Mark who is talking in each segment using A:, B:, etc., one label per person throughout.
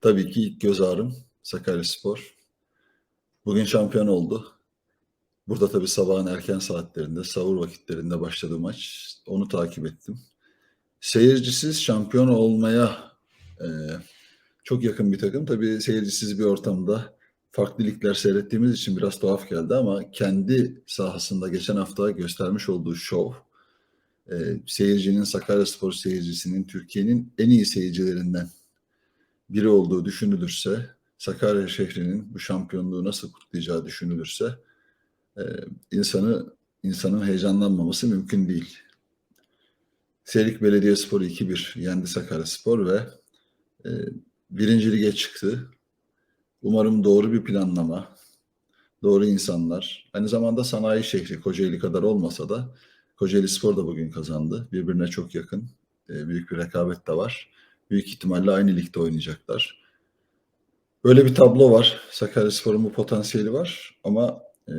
A: Tabii ki ilk göz ağrım Sakaryaspor. Bugün şampiyon oldu. Burada tabii sabahın erken saatlerinde, sahur vakitlerinde başladı maç. Onu takip ettim. Seyircisiz şampiyon olmaya e, çok yakın bir takım. Tabii seyircisiz bir ortamda farklı ligler seyrettiğimiz için biraz tuhaf geldi ama kendi sahasında geçen hafta göstermiş olduğu şov e, seyircinin Sakaryaspor seyircisinin Türkiye'nin en iyi seyircilerinden biri olduğu düşünülürse, Sakarya şehrinin bu şampiyonluğu nasıl kutlayacağı düşünülürse e, insanı insanın heyecanlanmaması mümkün değil. Serik Belediyespor'u 2-1 yendi Sakaryaspor ve e, birinci lige çıktı. Umarım doğru bir planlama, doğru insanlar. Aynı zamanda sanayi şehri Kocaeli kadar olmasa da Kocaeli Spor da bugün kazandı. Birbirine çok yakın. E, büyük bir rekabet de var. Büyük ihtimalle aynı ligde oynayacaklar. Böyle bir tablo var. Sakaryaspor'un bu potansiyeli var ama e,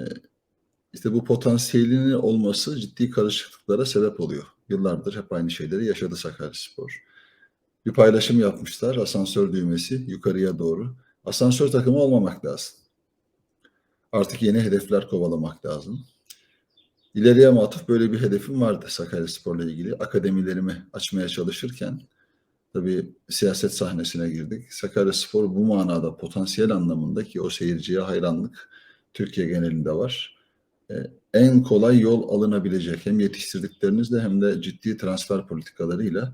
A: işte bu potansiyelinin olması ciddi karışıklıklara sebep oluyor. Yıllardır hep aynı şeyleri yaşadı Sakaryaspor. Bir paylaşım yapmışlar. Asansör düğmesi yukarıya doğru. Asansör takımı olmamak lazım. Artık yeni hedefler kovalamak lazım. İleriye matuf böyle bir hedefim vardı Sakaryaspor'la ilgili. Akademilerimi açmaya çalışırken tabii siyaset sahnesine girdik. Sakaryaspor bu manada potansiyel anlamında ki o seyirciye hayranlık Türkiye genelinde var. Ee, en kolay yol alınabilecek hem yetiştirdiklerinizle hem de ciddi transfer politikalarıyla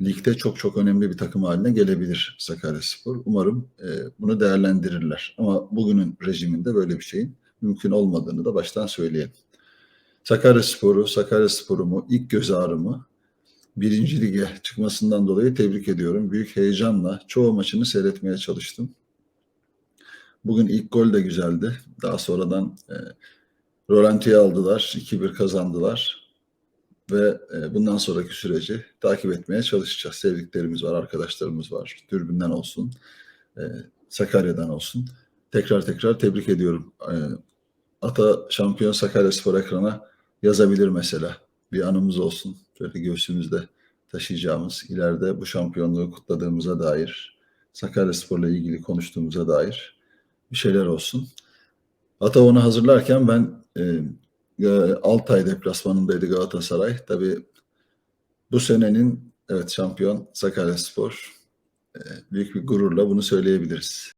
A: ligde çok çok önemli bir takım haline gelebilir Sakaryaspor. Umarım e, bunu değerlendirirler. Ama bugünün rejiminde böyle bir şeyin mümkün olmadığını da baştan söyleyelim. Sakaryaspor'u, Sakaryaspor'umu, ilk göz ağrımı birinci lige çıkmasından dolayı tebrik ediyorum. Büyük heyecanla çoğu maçını seyretmeye çalıştım. Bugün ilk gol de güzeldi. Daha sonradan e, Rolanti'yi aldılar. 2-1 kazandılar. Ve e, bundan sonraki süreci takip etmeye çalışacağız. Sevdiklerimiz var, arkadaşlarımız var. Türbünden olsun, e, Sakarya'dan olsun. Tekrar tekrar tebrik ediyorum. E, Ata şampiyon Sakaryaspor ekrana yazabilir mesela. Bir anımız olsun. Şöyle göğsümüzde taşıyacağımız, ileride bu şampiyonluğu kutladığımıza dair, Sakaryaspor'la ilgili konuştuğumuza dair bir şeyler olsun. Ata onu hazırlarken ben e, Altay deplasmanındaydı Galatasaray. Tabii bu senenin evet şampiyon Sakaryaspor. E, büyük bir gururla bunu söyleyebiliriz.